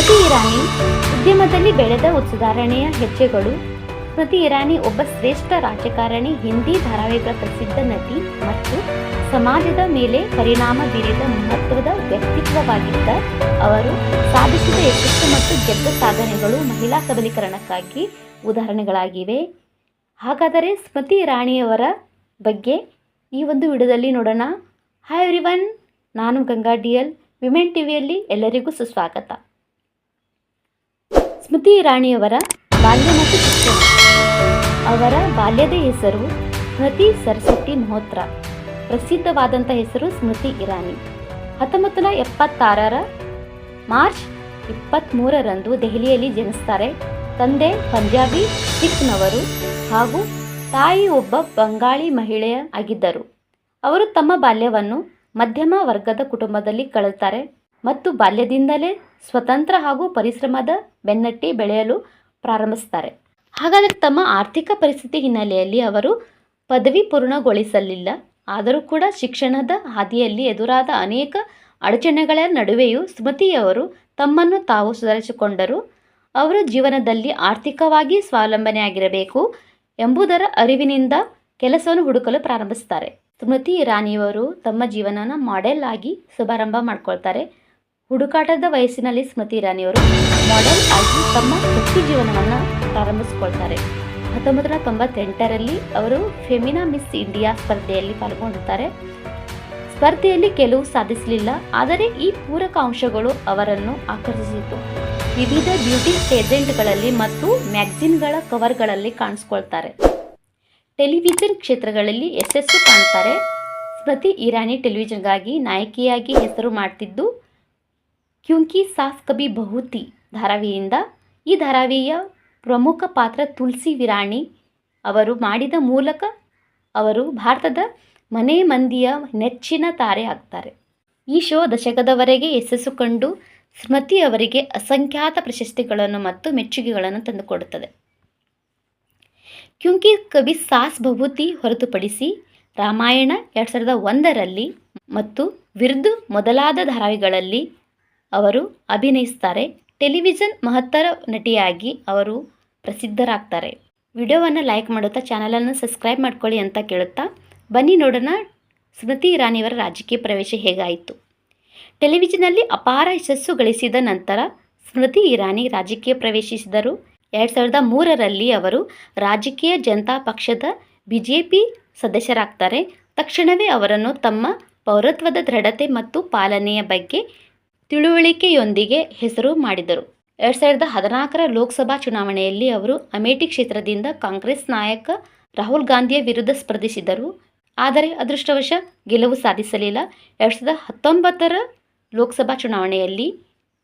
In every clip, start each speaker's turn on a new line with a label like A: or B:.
A: ಸ್ಮೃತಿ ಇರಾನಿ ಉದ್ಯಮದಲ್ಲಿ ಬೆಳೆದ ಸುಧಾರಣೆಯ ಹೆಜ್ಜೆಗಳು. ಸ್ಮೃತಿ ಇರಾನಿ ಒಬ್ಬ ಶ್ರೇಷ್ಠ ರಾಜಕಾರಣಿ, ಹಿಂದಿ ಧಾರಾವಾಹಿಗಳ ಪ್ರಸಿದ್ಧ ನಟಿ ಮತ್ತು ಸಮಾಜದ ಮೇಲೆ ಪರಿಣಾಮ ಬೀರಿದ ಮಹತ್ವದ ವ್ಯಕ್ತಿತ್ವವಾಗಿದ್ದ ಅವರು ಸಾಧಿಸಿದ ಯಶಸ್ಸು ಮತ್ತು ಗೆದ್ದ ಸಾಧನೆಗಳು ಮಹಿಳಾ ಸಬಲೀಕರಣಕ್ಕಾಗಿ ಉದಾಹರಣೆಗಳಾಗಿವೆ. ಹಾಗಾದರೆ ಸ್ಮೃತಿ ಇರಾಣಿಯವರ ಬಗ್ಗೆ ಈ ಒಂದು ವಿಡಿಯೋದಲ್ಲಿ ನೋಡೋಣ. ಹಾಯ್ ಎವ್ರಿವನ್ ನಾನು ಗಂಗಾ ಡಿ ಎಲ್ ವಿಮೆನ್ ಟಿವಿಯಲ್ಲಿ ಎಲ್ಲರಿಗೂ ಸುಸ್ವಾಗತ. ಸ್ಮೃತಿ ಇರಾಣಿಯವರ ಬಾಲ್ಯ ಮತ್ತು ಶಿಕ್ಷಣ ಅವರ ಬಾಲ್ಯದ ಹೆಸರು ಸ್ಮೃತಿ ಸರಸ್ವತಿ ಮಹೋತ್ರ. ಪ್ರಸಿದ್ಧವಾದಂಥ ಹೆಸರು ಸ್ಮೃತಿ ಇರಾನಿ ಹತ್ತೊಂಬತ್ತು ನೂರ ಎಪ್ಪತ್ತಾರರ ಮಾರ್ಚ್ ಇಪ್ಪತ್ತ್ಮೂರರಂದು ದೆಹಲಿಯಲ್ಲಿ ಜನಿಸ್ತಾರೆ ತಂದೆ ಪಂಜಾಬಿ ಸಿಖ್ನವರು ಹಾಗೂ ತಾಯಿ ಒಬ್ಬ ಬಂಗಾಳಿ ಮಹಿಳೆಯ ಆಗಿದ್ದರು. ಅವರು ತಮ್ಮ ಬಾಲ್ಯವನ್ನು ಮಧ್ಯಮ ವರ್ಗದ ಕುಟುಂಬದಲ್ಲಿ ಕಳೆಯುತ್ತಾರೆ. ಮತ್ತು ಬಾಲ್ಯದಿಂದಲೇ ಸ್ವತಂತ್ರ ಹಾಗೂ ಪರಿಶ್ರಮದ ಬೆನ್ನಟ್ಟಿ ಬೆಳೆಯಲು ಪ್ರಾರಂಭಿಸ್ತಾರೆ ಹಾಗಾದರೆ ತಮ್ಮ ಆರ್ಥಿಕ ಪರಿಸ್ಥಿತಿ ಹಿನ್ನೆಲೆಯಲ್ಲಿ ಅವರು ಪದವಿ ಪೂರ್ಣಗೊಳಿಸಲಿಲ್ಲ. ಆದರೂ ಕೂಡ ಶಿಕ್ಷಣದ ಹಾದಿಯಲ್ಲಿ ಎದುರಾದ ಅನೇಕ ಅಡಚಣೆಗಳ ನಡುವೆಯೂ ಸ್ಮೃತಿಯವರು ತಮ್ಮನ್ನು ತಾವು ಸುಧಾರಿಸಿಕೊಂಡರು. ಅವರ ಜೀವನದಲ್ಲಿ ಆರ್ಥಿಕವಾಗಿ ಸ್ವಾವಲಂಬನೆಯಾಗಿರಬೇಕು ಎಂಬುದರ ಅರಿವಿನಿಂದ ಕೆಲಸವನ್ನು ಹುಡುಕಲು ಪ್ರಾರಂಭಿಸ್ತಾರೆ ಸ್ಮೃತಿ ಇರಾನಿಯವರು ತಮ್ಮ ಜೀವನನ ಮಾಡೆಲ್ ಆಗಿ ಶುಭಾರಂಭ ಮಾಡ್ಕೊಳ್ತಾರೆ. ಹುಡುಕಾಟದ ವಯಸ್ಸಿನಲ್ಲಿ ಸ್ಮೃತಿ ಇರಾನಿಯವರು ಮಾಡೆಲ್ ಆಗಿ ತಮ್ಮ ವೃತ್ತಿ ಜೀವನವನ್ನು ಪ್ರಾರಂಭಿಸಿಕೊಳ್ತಾರೆ. ಹತ್ತೊಂಬತ್ತು ನೂರ ತೊಂಬತ್ತೆಂಟರಲ್ಲಿ ಅವರು ಫೆಮಿನಾ ಮಿಸ್ ಇಂಡಿಯಾ ಸ್ಪರ್ಧೆಯಲ್ಲಿ ಪಾಲ್ಗೊಂಡಿದ್ದಾರೆ. ಸ್ಪರ್ಧೆಯಲ್ಲಿ ಕೆಲವು ಸಾಧಿಸಲಿಲ್ಲ, ಆದರೆ ಈ ಪೂರಕ ಅಂಶಗಳು ಅವರನ್ನು ಆಕರ್ಷಿಸಿತು. ವಿವಿಧ ಬ್ಯೂಟಿ ಪೇಜೆಂಟ್ಗಳಲ್ಲಿ ಮತ್ತು ಮ್ಯಾಗ್ಝಿನ್ಗಳ ಕವರ್ಗಳಲ್ಲಿ ಕಾಣಿಸ್ಕೊಳ್ತಾರೆ. ಟೆಲಿವಿಷನ್ ಕ್ಷೇತ್ರಗಳಲ್ಲಿ ಯಶಸ್ಸು ಕಾಣ್ತಾರೆ. ಸ್ಮೃತಿ ಇರಾನಿ ಟೆಲಿವಿಷನ್ಗಾಗಿ ನಾಯಕಿಯಾಗಿ ಹೆಸರು ಮಾಡ್ತಿದ್ದು ಕ್ಯೂಂಕಿ ಸಾಸ್ ಕಬಿ ಬಹುತಿ ಧಾರಾವಿಯಿಂದ ಈ ಧಾರಾವಿಯ ಪ್ರಮುಖ ಪಾತ್ರ ತುಳಸಿ ವಿರಾಣಿ ಅವರು ಮಾಡಿದ ಮೂಲಕ ಅವರು ಭಾರತದ ಮನೆ ಮಂದಿಯ ನೆಚ್ಚಿನ ತಾರೆ ಆಗ್ತಾರೆ। ಈ ಶೋ ದಶಕದವರೆಗೆ ಯಶಸ್ಸು ಕಂಡು ಸ್ಮೃತಿ ಅವರಿಗೆ ಅಸಂಖ್ಯಾತ ಪ್ರಶಸ್ತಿಗಳನ್ನು ಮತ್ತು ಮೆಚ್ಚುಗೆಗಳನ್ನು ತಂದುಕೊಡುತ್ತದೆ। ಕ್ಯುಂಕಿ ಕವಿ ಸಾಸ್ ಭಭೂತಿ ಹೊರತುಪಡಿಸಿ ರಾಮಾಯಣ ಎರಡು ಸಾವಿರದ ಒಂದರಲ್ಲಿ ಮತ್ತು ವಿರ್ದು ಮೊದಲಾದ ಧಾರಾವಾಹಿಗಳಲ್ಲಿ ಅವರು ಅಭಿನಯಿಸ್ತಾರೆ. ಟೆಲಿವಿಷನ್ ಮಹತ್ತರ ನಟಿಯಾಗಿ ಅವರು ಪ್ರಸಿದ್ಧರಾಗ್ತಾರೆ. ವಿಡಿಯೋವನ್ನು ಲೈಕ್ ಮಾಡುತ್ತಾ ಚಾನಲನ್ನು ಸಬ್ಸ್ಕ್ರೈಬ್ ಮಾಡ್ಕೊಳ್ಳಿ ಅಂತ ಕೇಳುತ್ತಾ ಬನ್ನಿ ನೋಡೋಣ ಸ್ಮೃತಿ ಇರಾನಿಯವರ ರಾಜಕೀಯ ಪ್ರವೇಶ ಹೇಗಾಯಿತು. ಟೆಲಿವಿಷನ್ನಲ್ಲಿ ಅಪಾರ ಯಶಸ್ಸು ಗಳಿಸಿದ ನಂತರ ಸ್ಮೃತಿ ಇರಾನಿ ರಾಜಕೀಯ ಪ್ರವೇಶಿಸಿದರು. ಎರಡು ಸಾವಿರದ ಮೂರರಲ್ಲಿ ಅವರು ರಾಜಕೀಯ ಜನತಾ ಪಕ್ಷದ ಬಿ ಜೆ ಪಿ ಸದಸ್ಯರಾಗ್ತಾರೆ. ತಕ್ಷಣವೇ ಅವರನ್ನು ತಮ್ಮ ಪೌರತ್ವದ ದೃಢತೆ ಮತ್ತು ಪಾಲನೆಯ ಬಗ್ಗೆ ತಿಳುವಳಿಕೆಯೊಂದಿಗೆ ಹೆಸರು ಮಾಡಿದರು. ಎರಡು ಸಾವಿರದ ಹದಿನಾಲ್ಕರ ಲೋಕಸಭಾ ಚುನಾವಣೆಯಲ್ಲಿ ಅವರು ಅಮೇಠಿ ಕ್ಷೇತ್ರದಿಂದ ಕಾಂಗ್ರೆಸ್ ನಾಯಕ ರಾಹುಲ್ ಗಾಂಧಿಯ ವಿರುದ್ಧ ಸ್ಪರ್ಧಿಸಿದರು ಆದರೆ ಅದೃಷ್ಟವಶ ಗೆಲುವು ಸಾಧಿಸಲಿಲ್ಲ. ಎರಡು ಸಾವಿರದ ಹತ್ತೊಂಬತ್ತರ ಲೋಕಸಭಾ ಚುನಾವಣೆಯಲ್ಲಿ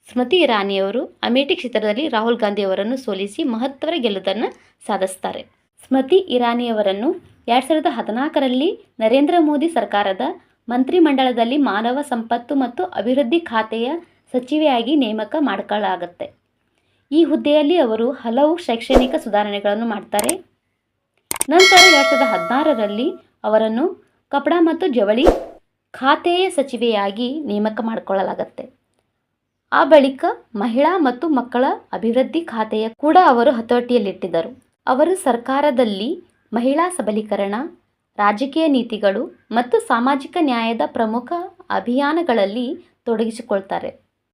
A: ಸ್ಮೃತಿ ಇರಾನಿಯವರು ಅಮೇಠಿ ಕ್ಷೇತ್ರದಲ್ಲಿ ರಾಹುಲ್ ಗಾಂಧಿಯವರನ್ನು ಸೋಲಿಸಿ ಮಹತ್ವದ ಗೆಲುವನ್ನು ಸಾಧಿಸ್ತಾರೆ. ಸ್ಮೃತಿ ಇರಾನಿಯವರನ್ನು ಎರಡು ಸಾವಿರದ ಹದಿನಾಲ್ಕರಲ್ಲಿ ನರೇಂದ್ರ ಮೋದಿ ಸರ್ಕಾರದ ಮಂತ್ರಿಮಂಡಲದಲ್ಲಿ ಮಾನವ ಸಂಪತ್ತು ಮತ್ತು ಅಭಿವೃದ್ಧಿ ಖಾತೆಯ ಸಚಿವೆಯಾಗಿ ನೇಮಕ ಮಾಡಿಕೊಳ್ಳಲಾಗುತ್ತೆ ಈ ಹುದ್ದೆಯಲ್ಲಿ ಅವರು ಹಲವು ಶೈಕ್ಷಣಿಕ ಸುಧಾರಣೆಗಳನ್ನು ಮಾಡ್ತಾರೆ. ನಂತರ ಎರಡು ಸಾವಿರದ ಹದಿನಾರರಲ್ಲಿ ಅವರನ್ನು ಕಪಡ ಮತ್ತು ಜವಳಿ ಖಾತೆಯ ಸಚಿವೆಯಾಗಿ ನೇಮಕ ಮಾಡಿಕೊಳ್ಳಲಾಗತ್ತೆ. ಆ ಬಳಿಕ ಮಹಿಳಾ ಮತ್ತು ಮಕ್ಕಳ ಅಭಿವೃದ್ಧಿ ಖಾತೆಯ ಕೂಡ ಅವರು ಹತೋಟಿಯಲ್ಲಿಟ್ಟಿದ್ದರು. ಅವರು ಸರ್ಕಾರದಲ್ಲಿ ಮಹಿಳಾ ಸಬಲೀಕರಣ ರಾಜಕೀಯ ನೀತಿಗಳು ಮತ್ತು ಸಾಮಾಜಿಕ ನ್ಯಾಯದ ಪ್ರಮುಖ ಅಭಿಯಾನಗಳಲ್ಲಿ ತೊಡಗಿಸಿಕೊಳ್ತಾರೆ.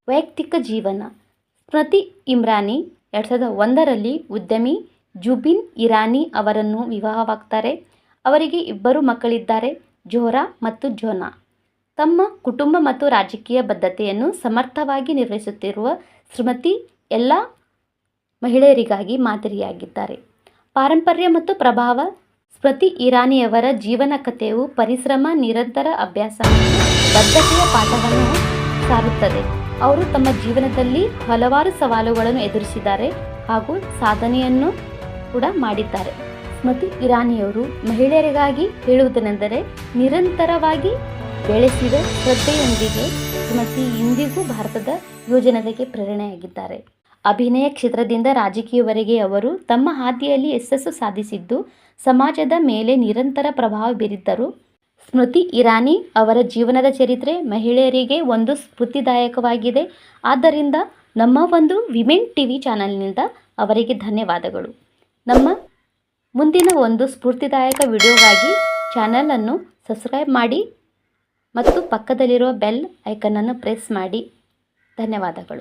A: ವೈಯಕ್ತಿಕ ಜೀವನ. ಸ್ಮೃತಿ ಇಮ್ರಾನಿ ಎರಡು ಸಾವಿರದ ಒಂದರಲ್ಲಿ ಉದ್ಯಮಿ ಜುಬಿನ್ ಇರಾನಿ ಅವರನ್ನು ವಿವಾಹವಾಗ್ತಾರೆ. ಅವರಿಗೆ ಇಬ್ಬರು ಮಕ್ಕಳಿದ್ದಾರೆ, ಜೋರಾ ಮತ್ತು ಜೋನಾ. ತಮ್ಮ ಕುಟುಂಬ ಮತ್ತು ರಾಜಕೀಯ ಬದ್ಧತೆಯನ್ನು ಸಮರ್ಥವಾಗಿ ನಿರ್ವಹಿಸುತ್ತಿರುವ ಶ್ರೀಮತಿ ಎಲ್ಲ ಮಹಿಳೆಯರಿಗಾಗಿ ಮಾದರಿಯಾಗಿದ್ದಾರೆ. ಪಾರಂಪರ್ಯ ಮತ್ತು ಪ್ರಭಾವ ಸ್ಮೃತಿ ಇರಾನಿಯವರ ಜೀವನ ಕಥೆಯು ಪರಿಶ್ರಮ, ನಿರಂತರ ಅಭ್ಯಾಸ ಬದ್ಧತೆಯ ಪಾಠವನ್ನು ಸಾರುತ್ತದೆ. ಅವರು ತಮ್ಮ ಜೀವನದಲ್ಲಿ ಹಲವಾರು ಸವಾಲುಗಳನ್ನು ಎದುರಿಸಿದ್ದಾರೆ ಹಾಗೂ ಸಾಧನೆಯನ್ನು ಕೂಡ ಮಾಡಿದ್ದಾರೆ. ಸ್ಮೃತಿ ಇರಾನಿಯವರು ಮಹಿಳೆಯರಿಗಾಗಿ ಹೇಳುವುದನೆಂದರೆ, ನಿರಂತರವಾಗಿ ಬೆಳೆಸಿದ ಶ್ರದ್ಧೆಯೊಂದಿಗೆ ಸ್ಮೃತಿ ಇಂದಿಗೂ ಭಾರತದ ಯುವಜನತೆಗೆ ಪ್ರೇರಣೆಯಾಗಿದ್ದಾರೆ. ಅಭಿನಯ ಕ್ಷೇತ್ರದಿಂದ ರಾಜಕೀಯವರೆಗೆ ಅವರು ತಮ್ಮ ಹಾದಿಯಲ್ಲಿ ಯಶಸ್ಸು ಸಾಧಿಸಿದ್ದು, ಸಮಾಜದ ಮೇಲೆ ನಿರಂತರ ಪ್ರಭಾವ ಬೀರಿದ್ದರು. ಸ್ಮೃತಿ ಇರಾನಿ ಅವರ ಜೀವನದ ಚರಿತ್ರೆ ಮಹಿಳೆಯರಿಗೆ ಒಂದು ಸ್ಫೂರ್ತಿದಾಯಕವಾಗಿದೆ. ಆದ್ದರಿಂದ ನಮ್ಮ ಒಂದು ವಿಮೆನ್ ಟಿ ವಿ ಚಾನಲ್ನಿಂದ ಅವರಿಗೆ ಧನ್ಯವಾದಗಳು. ನಮ್ಮ ಮುಂದಿನ ಒಂದು ಸ್ಫೂರ್ತಿದಾಯಕ ವಿಡಿಯೋಗಾಗಿ ಚಾನಲನ್ನು ಸಬ್ಸ್ಕ್ರೈಬ್ ಮಾಡಿ ಮತ್ತು ಪಕ್ಕದಲ್ಲಿರುವ ಬೆಲ್ ಐಕನನ್ನು ಪ್ರೆಸ್ ಮಾಡಿ. ಧನ್ಯವಾದಗಳು.